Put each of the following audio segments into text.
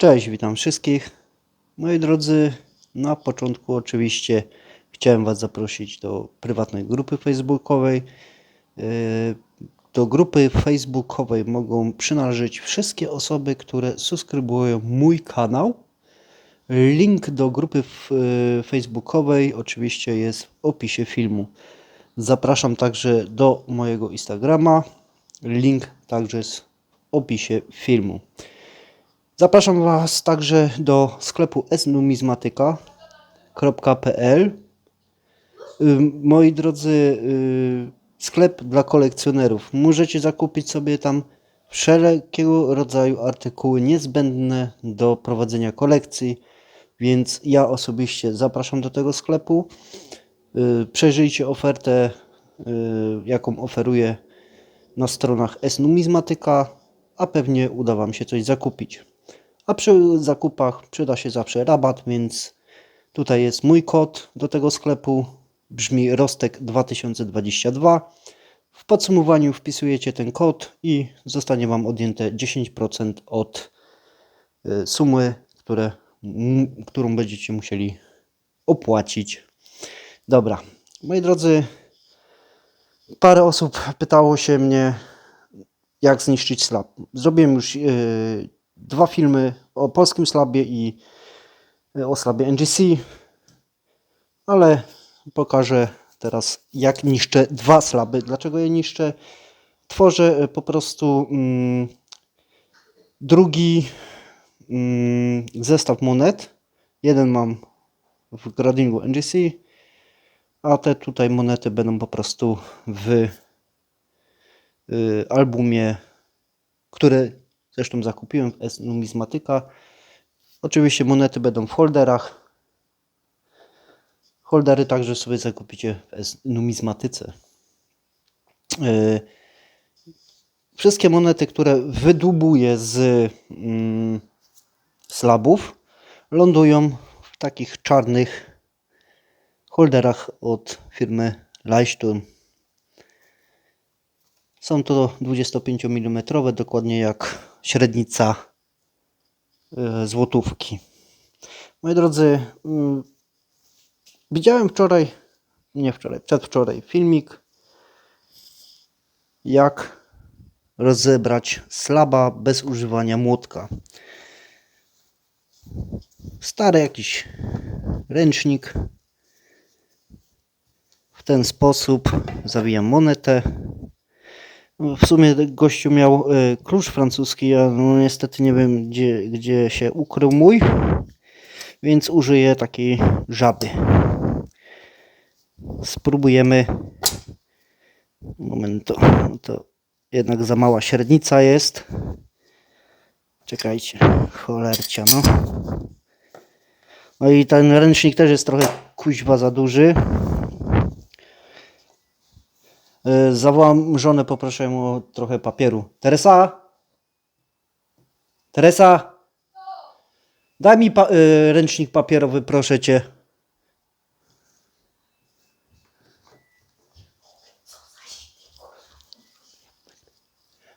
Cześć, witam wszystkich. Moi drodzy, na początku oczywiście chciałem Was zaprosić do prywatnej grupy facebookowej. Yy, Do grupy facebookowej mogą przynależeć wszystkie osoby, które subskrybują mój kanał. Link do grupy yy, facebookowej oczywiście jest w opisie filmu. Zapraszam także do mojego Instagrama. Link także jest w opisie filmu. Zapraszam Was także do sklepu snumizmatyka.pl. Moi drodzy, y, sklep dla kolekcjonerów. Możecie zakupić sobie tam wszelkiego rodzaju artykuły niezbędne do prowadzenia kolekcji, więc ja osobiście zapraszam do tego sklepu. Y, Przejrzyjcie ofertę, y, jaką oferuję na stronach snumizmatyka, a pewnie uda Wam się coś zakupić. A przy zakupach przyda się zawsze rabat, więc tutaj jest mój kod do tego sklepu. Brzmi Rostek 2022. W podsumowaniu wpisujecie ten kod i zostanie Wam odjęte 10% od y, sumy, które, którą będziecie musieli opłacić. Dobra, moi drodzy, parę osób pytało się mnie, jak zniszczyć slab. Zrobiłem już yy, dwa filmy o polskim slabie i y, o slabie NGC, ale pokażę teraz, jak niszczę dwa slaby. Dlaczego je niszczę? Tworzę y, po prostu mm, drugi mm, zestaw monet. Jeden mam w gradingu NGC, a te tutaj monety będą po prostu w y, albumie, które zresztą zakupiłem w S Numizmatyka. Oczywiście monety będą w holderach. Holdery także sobie zakupicie w S Numizmatyce. Y, Wszystkie monety, które wydubuję z mm, slabów, lądują w takich czarnych holderach od firmy Leichturm. Są to 25 mm, dokładnie jak średnica e, złotówki. Moi drodzy, mm, widziałem wczoraj, nie wczoraj, przedwczoraj filmik, jak rozebrać slaba bez używania młotka. Stary jakiś ręcznik. W ten sposób zawijam monetę. W sumie gościu miał e, klucz francuski, a no niestety nie wiem gdzie, gdzie się ukrył mój, więc użyję takiej żaby. Spróbujemy. Moment, to, to jednak za mała średnica jest. Czekajcie, cholercia, no. No i ten ręcznik też jest trochę kuźwa za duży. E, Zawołam żonę, poproszę ją o trochę papieru. Teresa? Teresa? Daj mi pa- e, ręcznik papierowy, proszę cię.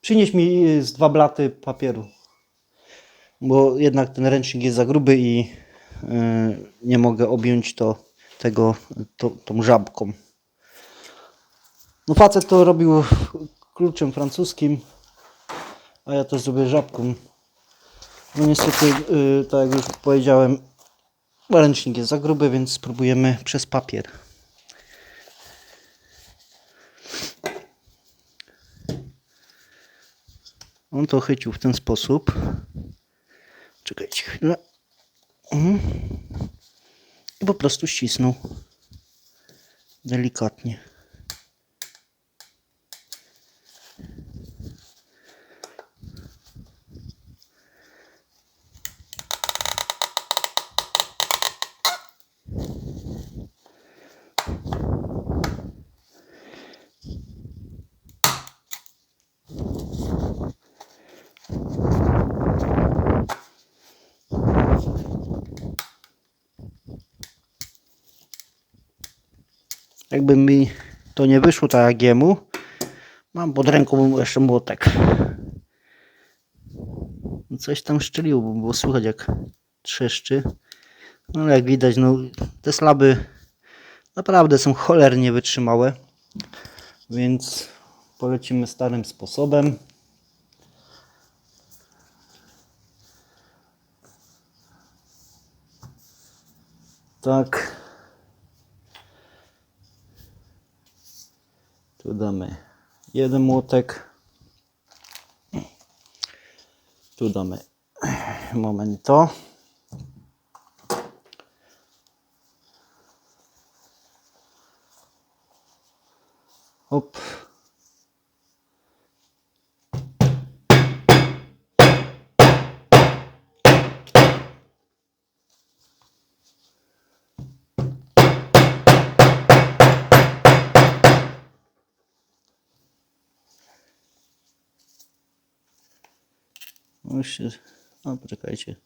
Przynieś mi e, z dwa blaty papieru. Bo jednak ten ręcznik jest za gruby i nie mogę objąć to tego to, tą żabką. No facet to robił kluczem francuskim, a ja to zrobię żabką. No niestety, yy, tak jak już powiedziałem, ręcznik jest za gruby, więc spróbujemy przez papier. On to chycił w ten sposób. Czekajcie chwilę. Mhm. I po prostu ścisnął. Delikatnie. Jakby mi to nie wyszło tak jak jemu, mam pod ręką jeszcze młotek. coś tam szczeliło, bo było słychać jak trzeszczy. No ale jak widać, no te slaby naprawdę są cholernie wytrzymałe. Więc polecimy starym sposobem. Tak. Tu damy jeden młotek. Tu damy momento. Hop. Już się... O, poczekajcie.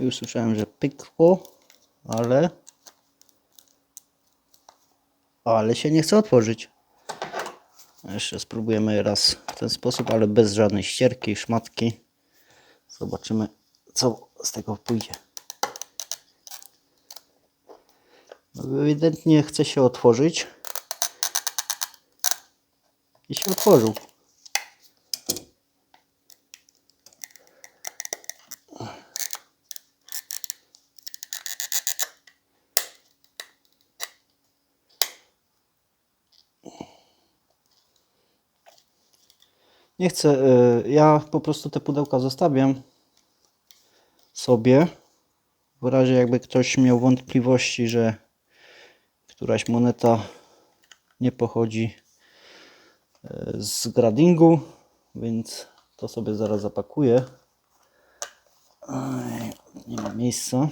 Już słyszałem, że pykło, ale... Ale się nie chce otworzyć. Jeszcze spróbujemy raz w ten sposób, ale bez żadnej ścierki, szmatki. Zobaczymy, co z tego pójdzie. No, ewidentnie chce się otworzyć. I się otworzył. Nie chcę, y, ja po prostu te pudełka zostawiam sobie. W razie jakby ktoś miał wątpliwości, że któraś moneta nie pochodzi y, z gradingu, więc to sobie zaraz zapakuję. Nie ma miejsca.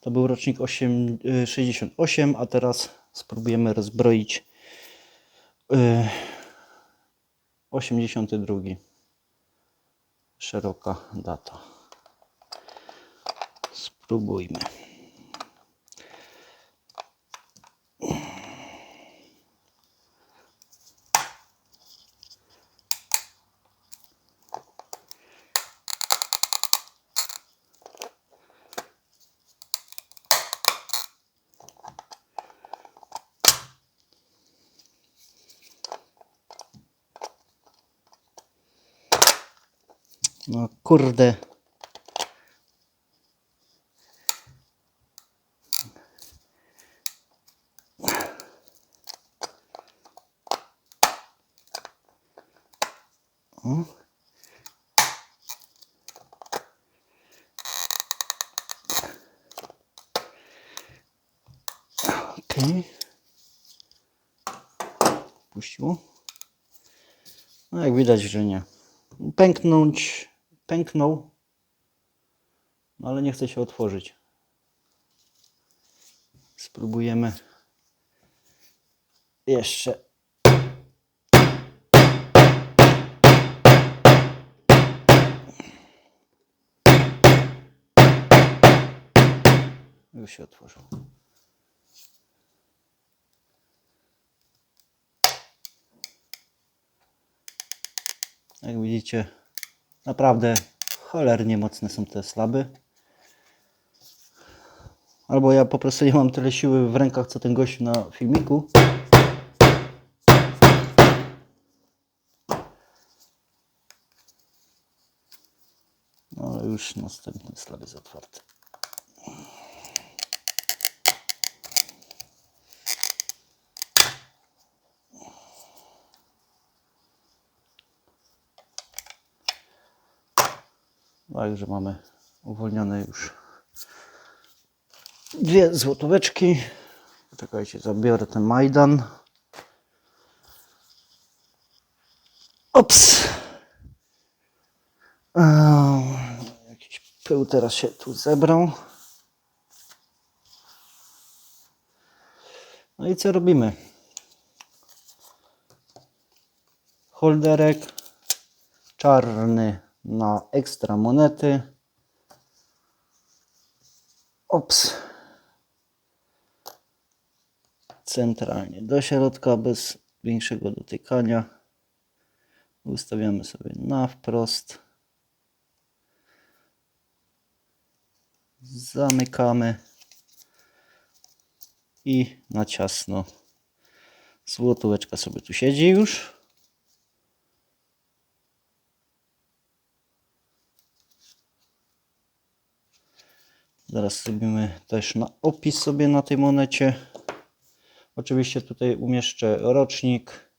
To był rocznik 8, y, 68, a teraz spróbujemy rozbroić 82. Szeroka data. Spróbujmy. No kurde. O. Okej. Puściło. No jak widać, że nie. Pęknąć, pęknął, no ale nie chce się otworzyć. Spróbujemy jeszcze. Już się otworzył. Jak widzicie, naprawdę cholernie mocne są te slaby. Albo ja po prostu nie mam tyle siły w rękach, co ten gość na filmiku. No ale już następny slab jest otwarty. Także mamy uwolnione już dwie złotóweczki. Czekajcie, zabiorę ten Majdan. Ops. Eee, Jakiś pył teraz się tu zebrał. No i co robimy? Holderek czarny na ekstra monety. Ops. Centralnie do środka bez większego dotykania. Ustawiamy sobie na wprost. Zamykamy i na ciasno. Złotóweczka sobie tu siedzi już. Zaraz zrobimy też na opis sobie na tej monecie. Oczywiście tutaj umieszczę rocznik.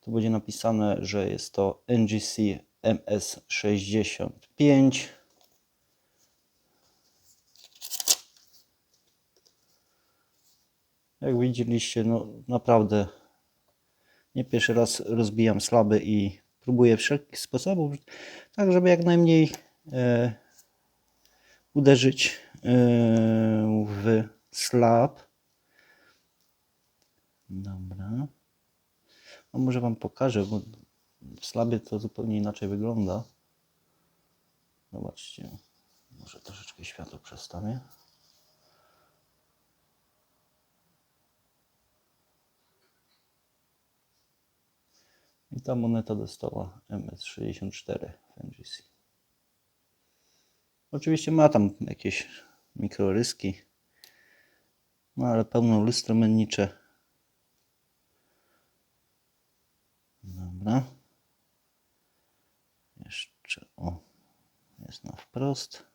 Tu będzie napisane, że jest to NGC MS65. Jak widzieliście, no naprawdę nie pierwszy raz rozbijam slaby i próbuję wszelkich sposobów, tak żeby jak najmniej e, uderzyć w slab. Dobra. No może Wam pokażę, bo w slabie to zupełnie inaczej wygląda. Zobaczcie. Może troszeczkę światło przestawię. I ta moneta dostała MS64 w NGC. Oczywiście ma tam jakieś mikroryski, no ale pełno lustro mennicze. Dobra. Jeszcze o, jest na wprost.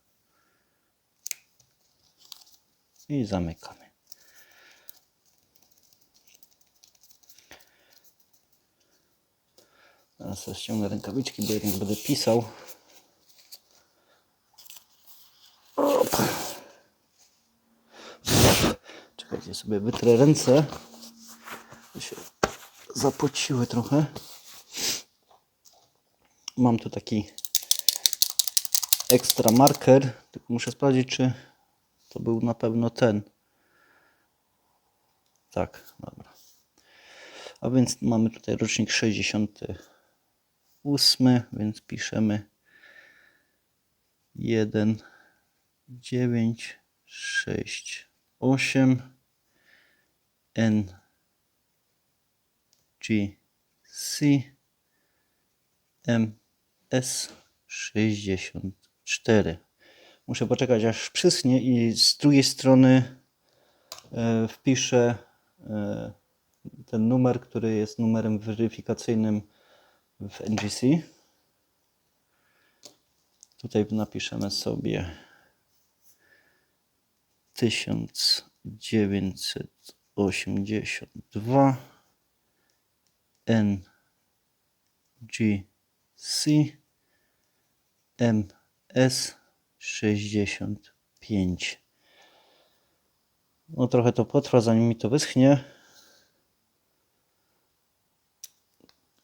I zamykamy. Teraz ściągnę rękawiczki, bo jednak będę pisał. Op. Czekajcie, sobie wytrę ręce. Się zapociły trochę. Mam tu taki ekstra marker. Tylko muszę sprawdzić, czy to był na pewno ten. Tak, dobra. A więc mamy tutaj rocznik 68, więc piszemy 1, 9, 6, 8 N G C M S 64. Muszę poczekać aż przyschnie i z drugiej strony e, wpiszę e, ten numer, który jest numerem weryfikacyjnym w NGC. Tutaj napiszemy sobie 1982 NGC MS 65. No trochę to potrwa, zanim mi to wyschnie.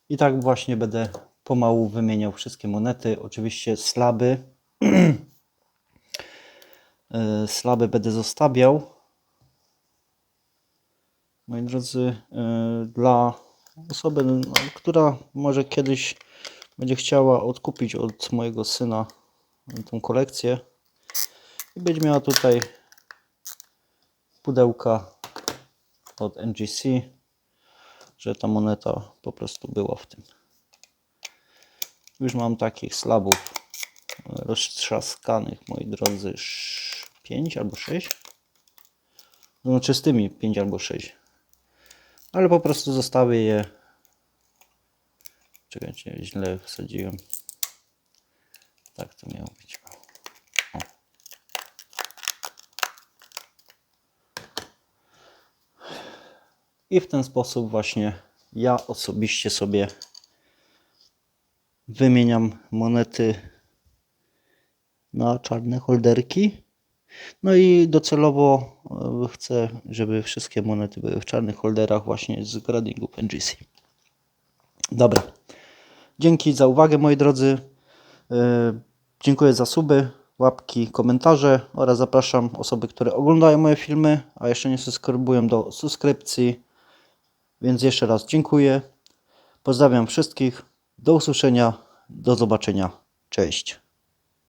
I tak właśnie będę pomału wymieniał wszystkie monety. Oczywiście slaby. E, slaby będę zostawiał. Moi drodzy, e, dla osoby, no, która może kiedyś będzie chciała odkupić od mojego syna tą kolekcję i będzie miała tutaj pudełka od NGC, że ta moneta po prostu była w tym. Już mam takich slabów roztrzaskanych, moi drodzy, 5 albo 6. No czystymi 5 albo 6. Ale po prostu zostawię je. Czekajcie, źle wsadziłem. Tak to miało być. O. I w ten sposób właśnie ja osobiście sobie wymieniam monety na czarne holderki. No i docelowo chcę, żeby wszystkie monety były w czarnych holderach właśnie z gradingów NGC. Dobra. Dzięki za uwagę moi drodzy. E, Dziękuję za suby, łapki, komentarze oraz zapraszam osoby, które oglądają moje filmy, a jeszcze nie subskrybują do subskrypcji. Więc jeszcze raz dziękuję. Pozdrawiam wszystkich. Do usłyszenia. Do zobaczenia. Cześć.